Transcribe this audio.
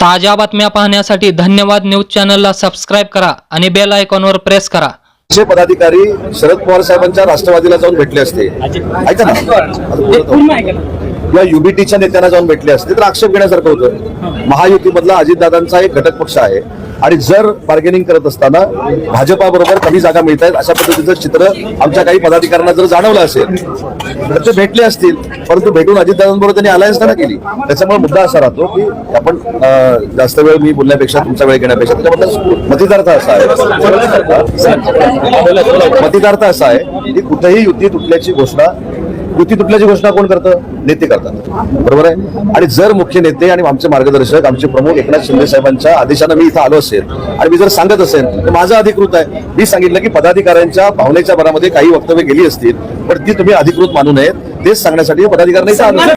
ताज्या बातम्या पाहण्यासाठी धन्यवाद न्यूज चॅनलला सबस्क्राईब करा आणि बेल आयकॉनवर प्रेस करा. जे पदाधिकारी शरद पवार साहेबांच्या राष्ट्रवादीला जाऊन भेटले असते. ऐका ना. आता बोलत. आहोत. किंवा युबीटीच्या नेत्यांना जाऊन भेटले असते. तर आक्षेप घेण्यासारखं होतं. महायुतीमधला अजितदादांचा एक घटक पक्ष आहे. आणि जर बार्गेनिंग करत असताना भाजपाबरोबर कमी जागा मिळत आहेत अशा पद्धतीचं चित्र आमच्या काही पदाधिकाऱ्यांना जर जाणवलं असेल तर ते भेटले असतील. परंतु भेटून अजितदादांबरोबर त्यांनी अलायन्स ना केली. त्याच्यामुळे मुद्दा असा राहतो की आपण जास्त वेळ मी बोलण्यापेक्षा तुमचा वेळ घेण्यापेक्षा त्याच्याबद्दल मतिदार्थ असा आहे. मतिदार्थ असा आहे की कुठेही युती तुटल्याची घोषणा युती तुटल्याची घोषणा कोण करतं? नेते करतात. बरोबर आहे? आणि जर मुख्य नेते आणि आमचे मार्गदर्शक आमचे प्रमुख एकनाथ शिंदे साहेबांच्या आदेशानं मी इथं आलो असेल आणि मी जर सांगत असेल तर माझं अधिकृत आहे. मी सांगितलं की पदाधिकाऱ्यांच्या भावनेच्या भरामध्ये काही वक्तव्य गेली असतील पण ती तुम्ही अधिकृत मानू नयेत. तेच सांगण्यासाठी पदाधिकाऱ्यांनी आलो